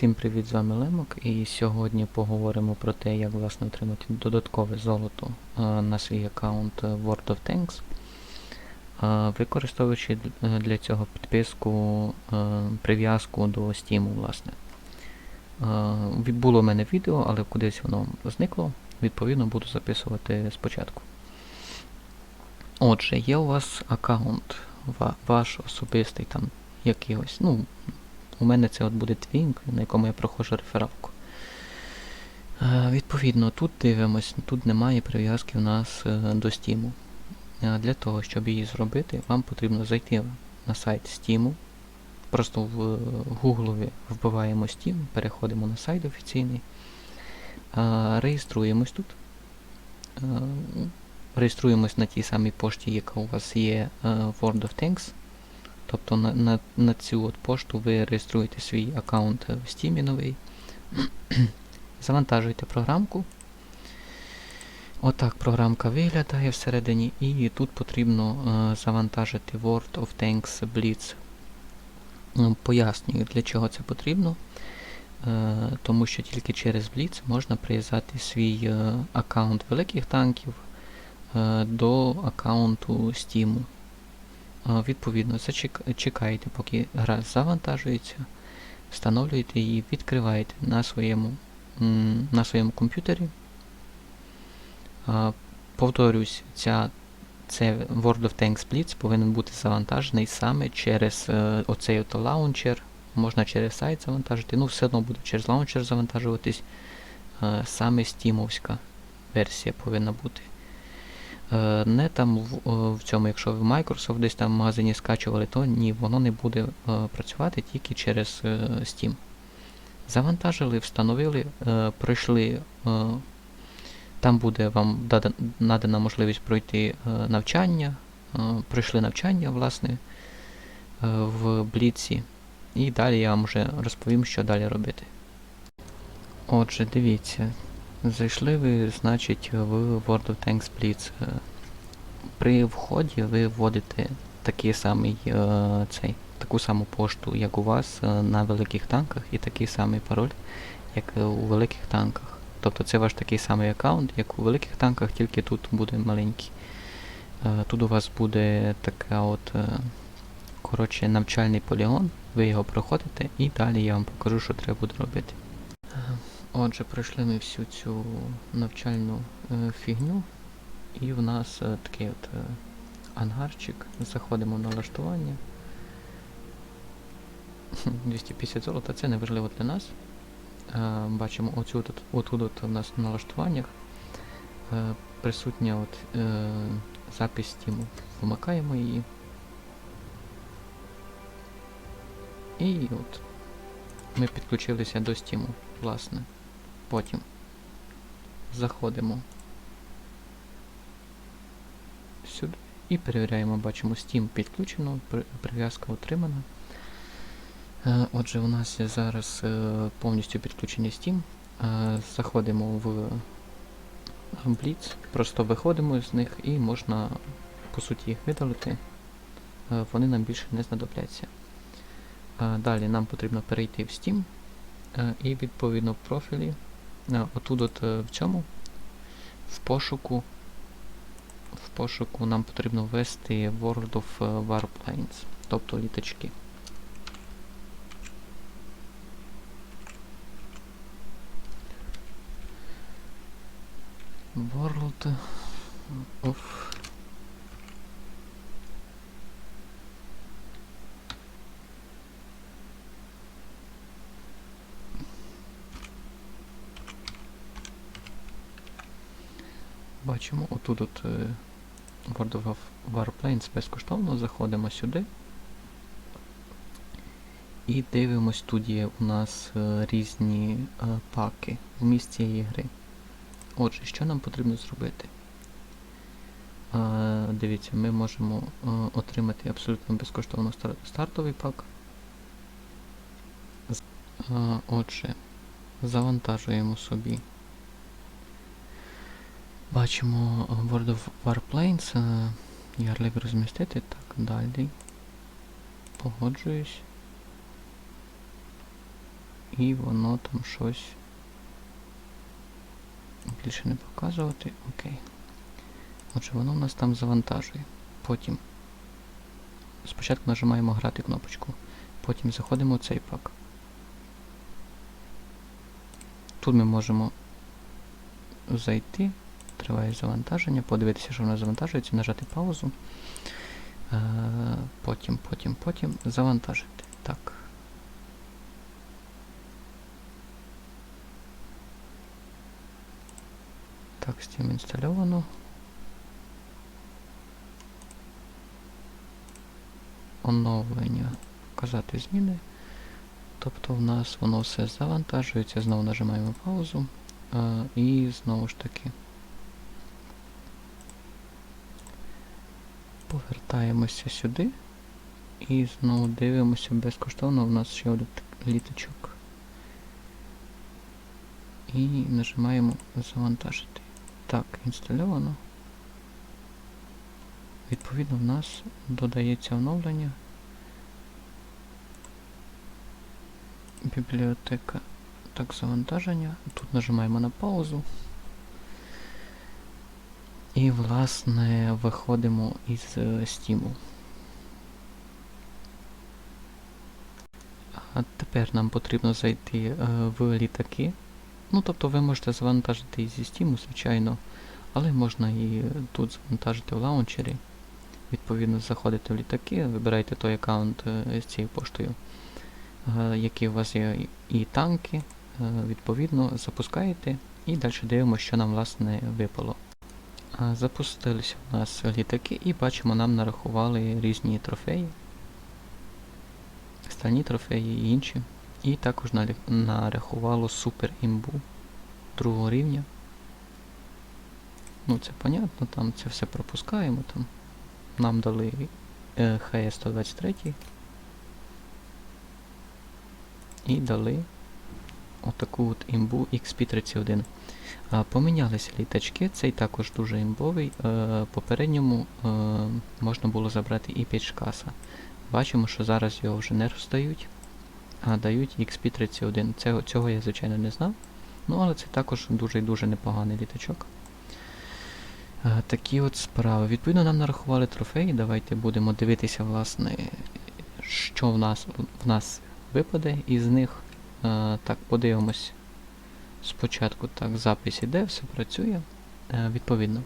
Всім привіт, з вами Лемок, і сьогодні поговоримо про те, як власне отримати додаткове золото е, на свій аккаунт World of Tanks, е, використовуючи е, для цього підписку прив'язку до Steam, власне. Було в мене відео, але кудись воно зникло, відповідно буду записувати спочатку. Отже, є у вас аккаунт, ваш особистий там якийсь, ну, у мене це от буде Twink, на якому я проходжу рефералку. Е, відповідно, тут дивимось, тут немає прив'язки у нас е, до Steam. Е, для того, щоб її зробити, вам потрібно зайти на сайт Steam. Просто в Гуглові вбиваємо Steam, переходимо на сайт офіційний, реєструємось тут. Реєструємось на тій самій пошті, яка у вас є в World of Tanks. Тобто на, на, на цю от пошту ви реєструєте свій аккаунт в Steam новий, завантажуєте програмку. Отак програмка виглядає всередині, і тут потрібно е, завантажити World of Tanks Blitz. Е, Пояснюю, для чого це потрібно. Е, тому що тільки через Blitz можна прив'язати свій е, аккаунт великих танків е, до аккаунту Steam. Відповідно, чекаєте, поки гра завантажується, встановлюєте її, відкриваєте на своєму, на своєму комп'ютері. Повторюсь, ця, це World of Tanks Blitz повинен бути завантажений саме через е, оцей от лаунчер. Можна через сайт завантажити, ну все одно буде через лаунчер завантажуватись. Е, саме стімовська версія повинна бути. Е, Не там в, в цьому, якщо ви Microsoft десь там в магазині скачували, то ні, воно не буде е, працювати тільки через е, Steam. Завантажили, встановили, е, пройшли. е, Там буде вам надана можливість пройти е, навчання. е, Пройшли навчання, власне, е, в Бліці. І далі я вам вже розповім, що далі робити. Отже, дивіться, Зайшли ви, значить, в World of Tanks Blitz. Е, При вході ви вводите такий самий, е, цей, таку саму пошту, як у вас е, на великих танках, і такий самий пароль, як у великих танках. Тобто це ваш такий самий аккаунт, як у великих танках, тільки тут буде маленький. Тут у вас буде така от, коротше, навчальний полігон, ви його проходите і далі я вам покажу, що треба буде робити. Отже, пройшли ми всю цю навчальну е, фігню, і в нас е, такий от е, ангарчик. Заходимо в налаштування. 250 золота, це не важливо для нас. Е, бачимо отут от у нас в налаштуваннях е, присутня от, е, запис стіму. Вмикаємо її. І от ми підключилися до стіму, власне. Потім заходимо сюди і перевіряємо, бачимо Steam підключено, прив'язка отримана. Е, Отже, у нас зараз е, повністю підключений Steam. Е, Заходимо в Blitz, просто виходимо з них і можна по суті їх видалити. Вони нам більше не знадобляться. Далі нам потрібно перейти в Steam і відповідно в профілі. Е, Отут от е, в цьому, в пошуку, в пошуку нам потрібно ввести World of е, Warplanes, тобто літачки. World of Бачимо, отут от е, World of Warplanes безкоштовно, заходимо сюди. І дивимось, тут є у нас е, різні е, паки в місці цієї гри. Отже, що нам потрібно зробити? Е, дивіться, ми можемо е, отримати абсолютно безкоштовно стартовий пак. Е, отже, завантажуємо собі Бачимо е, World of Warplanes. е, Ярлик розмістити. Так, далі. Погоджуюсь. і воно там щось більше не показувати. Окей. Отже, воно в нас там завантажує. Потім спочатку нажимаємо грати кнопочку. Потім заходимо в цей пак. Тут ми можемо зайти, триває завантаження, подивитися, що воно завантажується, нажати паузу. Е, потім, потім, потім завантажити. Так. Так, Steam інстальовано. Оновлення. Вказати зміни. Тобто в нас воно все завантажується, знову нажимаємо паузу. е, і знову ж таки повертаємося сюди. І знову дивимося безкоштовно. У нас ще один літочок. І нажимаємо завантажити. Так, інстальовано. Відповідно, в нас додається оновлення. Бібліотека. Так, завантаження. Тут нажимаємо на паузу. І, власне, виходимо із е, Steam. А тепер нам потрібно зайти е, в літаки. Ну, тобто ви можете завантажити і зі Steam, звичайно, але можна і тут завантажити в лаунчері. Відповідно, заходите в літаки, вибираєте той аккаунт е, з цією поштою, які у вас є і- танки, відповідно, запускаєте і далі дивимося, що нам власне випало. Запустилися у нас літаки і бачимо, нам нарахували різні трофеї. Стальні трофеї і інші. І також нарахувало супер імбу другого рівня. Ну, це понятно, там це все пропускаємо. Там. Нам дали е, ХС-123 і дали отаку от імбу XP31. Помінялися літачки, цей також дуже імбовий. Е, попередньому е, можна було забрати і Пічкаса. Бачимо, що зараз його вже не роздають, а дають XP31. Цього, цього я, звичайно, не знав. Ну, але це також дуже і дуже непоганий літачок. Е, такі от справи. Відповідно, нам нарахували трофеї. Давайте будемо дивитися, власне, що в нас, в нас випаде із них. Е, так, подивимось. Спочатку так, запис іде, все працює. Е, відповідно,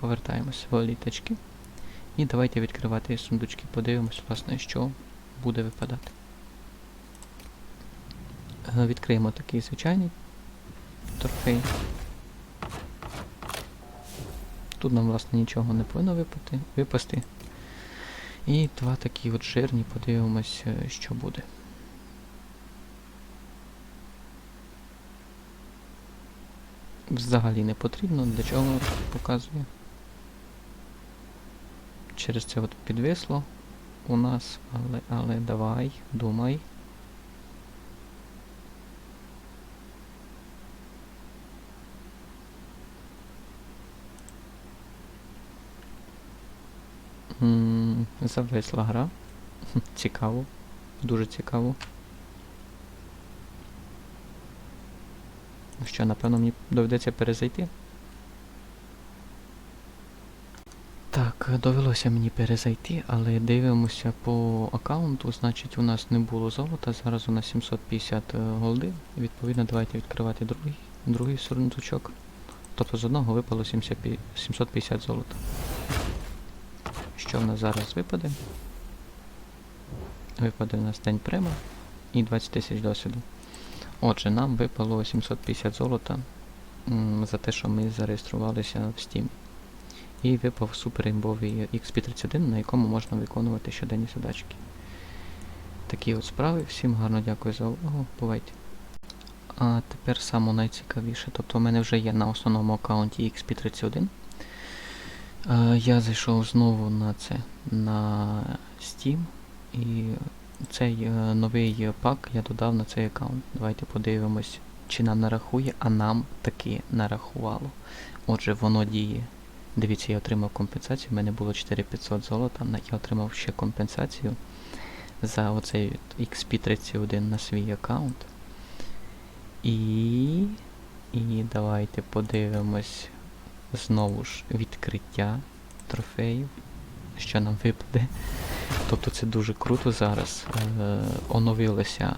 повертаємось в літачки. І давайте відкривати сундучки, подивимось, власне, що буде випадати. Е, відкриємо такий звичайний трофей. Тут нам, власне, нічого не повинно випасти. І два такі от жирні, подивимось, що буде. Взагалі не потрібно, для чого показує. Через це от підвисло у нас, але, але давай, думай. Зависла гра. Цікаво. Дуже цікаво. Що, напевно, мені доведеться перезайти. Так, довелося мені перезайти, але дивимося по аккаунту, значить у нас не було золота, зараз у нас 750 е, голди. Відповідно, давайте відкривати другий, другий сундучок. Тобто з одного випало 750 золота. Що в нас зараз випаде? Випаде у нас день према і 20 тисяч досвіду. Отже, нам випало 750 золота за те, що ми зареєструвалися в Steam. І випав суперімбовий XP31, на якому можна виконувати щоденні задачки. Такі от справи. Всім гарно дякую за увагу. Бувайте. А тепер саме найцікавіше. Тобто у мене вже є на основному аккаунті XP31. Е, Я зайшов знову на це на Steam і цей е, новий пак я додав на цей аккаунт. Давайте подивимось, чи нам нарахує, а нам таки нарахувало. Отже, воно діє. Дивіться, я отримав компенсацію. У мене було 4500 золота. Я отримав ще компенсацію за оцей XP31 на свій аккаунт. І. І давайте подивимось знову ж відкриття трофеїв, що нам випаде. Тобто це дуже круто зараз. Е, оновилися,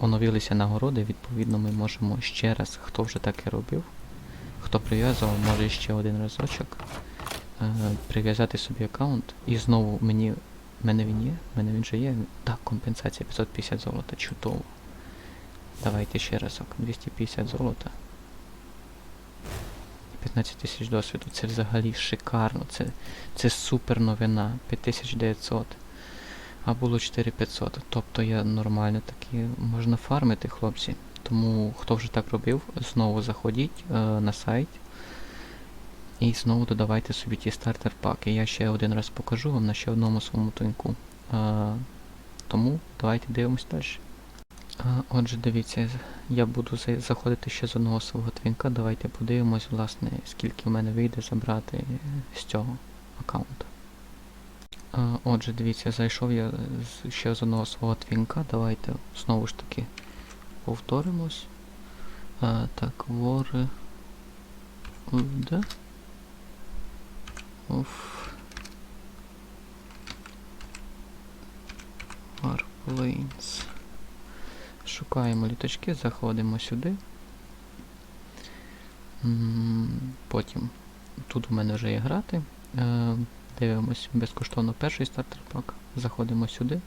оновилися нагороди, відповідно, ми можемо ще раз, хто вже таке робив, хто прив'язував, може ще один разочок е, прив'язати собі аккаунт. І знову мені. мене він є? Мене він же є. Так, компенсація 550 золота, чудово. Давайте ще разок. 250 золота. 15 тисяч досвіду. Це взагалі шикарно. Це, це супер новина. 5900. А було 4500. Тобто я нормально таки можна фармити, хлопці. Тому хто вже так робив, знову заходіть е, на сайт. І знову додавайте собі ті стартер паки. Я ще один раз покажу вам на ще одному своєму тоньку. Е, тому давайте дивимось далі. Отже, дивіться, я буду заходити ще з одного свого твінка. Давайте подивимось, власне, скільки в мене вийде забрати з цього аккаунту. Отже, дивіться, зайшов я ще з одного свого твінка. Давайте знову ж таки повторимось. Так. Де? Оф. Warplanes. Шукаємо літачки, заходимо сюди. Потім тут у мене вже є грати. Е, Дивимось безкоштовно перший стартер пак. Заходимо сюди.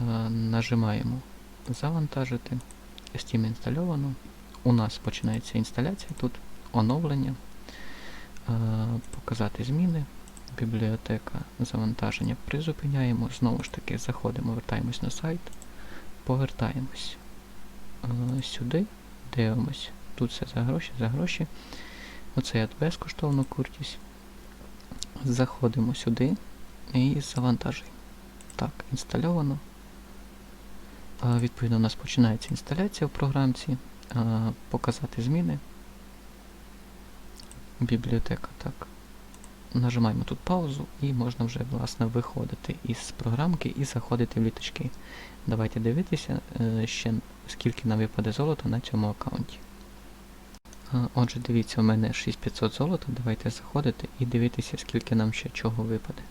Е, Нажимаємо завантажити. Steam інстальовано. У нас починається інсталяція тут, оновлення. Е, Показати зміни. Бібліотека завантаження призупиняємо. Знову ж таки заходимо, вертаємось на сайт повертаємось е, сюди, дивимось. Тут все за гроші, за гроші. Оце я безкоштовно куртість. Заходимо сюди і завантажуємо. Так, інстальовано. Е, відповідно, у нас починається інсталяція в програмці. Е, показати зміни. Бібліотека, так. Нажимаємо тут паузу і можна вже власне виходити із програмки і заходити в літачки. Давайте дивитися е, ще скільки нам випаде золота на цьому аккаунті. Отже, дивіться, у мене 6500 золота. Давайте заходити і дивитися, скільки нам ще чого випаде.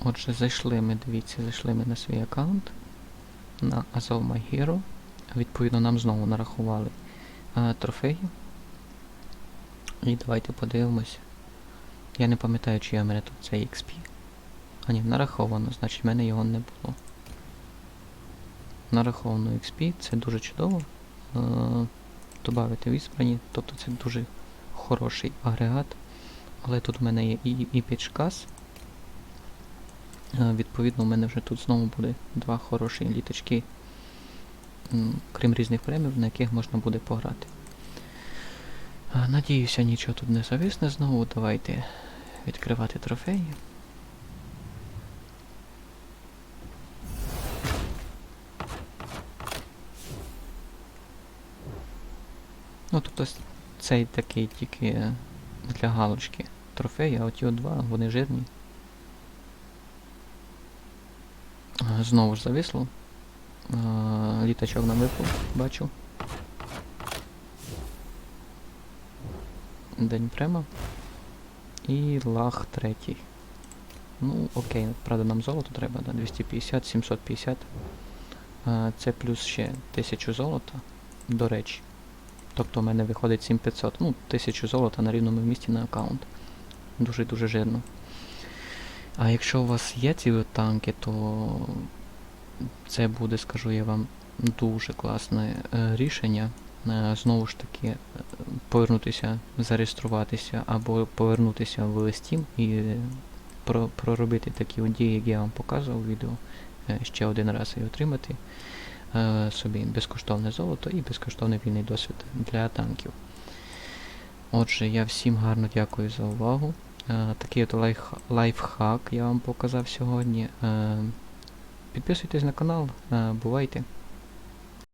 Отже, зайшли ми, дивіться, зайшли ми на свій аккаунт на Azov My Hero. Відповідно, нам знову нарахували е, трофеї. І давайте подивимось. Я не пам'ятаю, чи є в мене тут цей XP. А ні, нараховано, значить в мене його не було. Нараховано XP, це дуже чудово. Е, Добавити в ізбрані, тобто це дуже хороший агрегат. Але тут в мене є і, і підшкас. Е, відповідно, у мене вже тут знову буде два хороші літачки, м, крім різних премів, на яких можна буде пограти. Е, Надіюся, нічого тут не зависне знову. Давайте відкривати трофеї. Ну, тобто цей такий тільки для галочки трофей, а оті от два, вони жирні. Знову ж зависло. Літачок нам випав, бачу. День према. І лаг третій. Ну, окей, правда нам золото треба, да, 250, 750. Е, Це плюс ще 1000 золота, до речі. Тобто у мене виходить 7500. Ну, 1000 золота на рівному місці на аккаунт. Дуже-дуже жирно. А якщо у вас є ці танки, то це буде, скажу я вам, дуже класне е, рішення. Е, знову ж таки, е, повернутися, зареєструватися або повернутися в Steam і проробити такі дії, як я вам показував у відео, е, ще один раз і отримати собі безкоштовне золото і безкоштовний вільний досвід для танків. Отже, я всім гарно дякую за увагу. Такий от лайф, лайфхак я вам показав сьогодні. Підписуйтесь на канал, бувайте.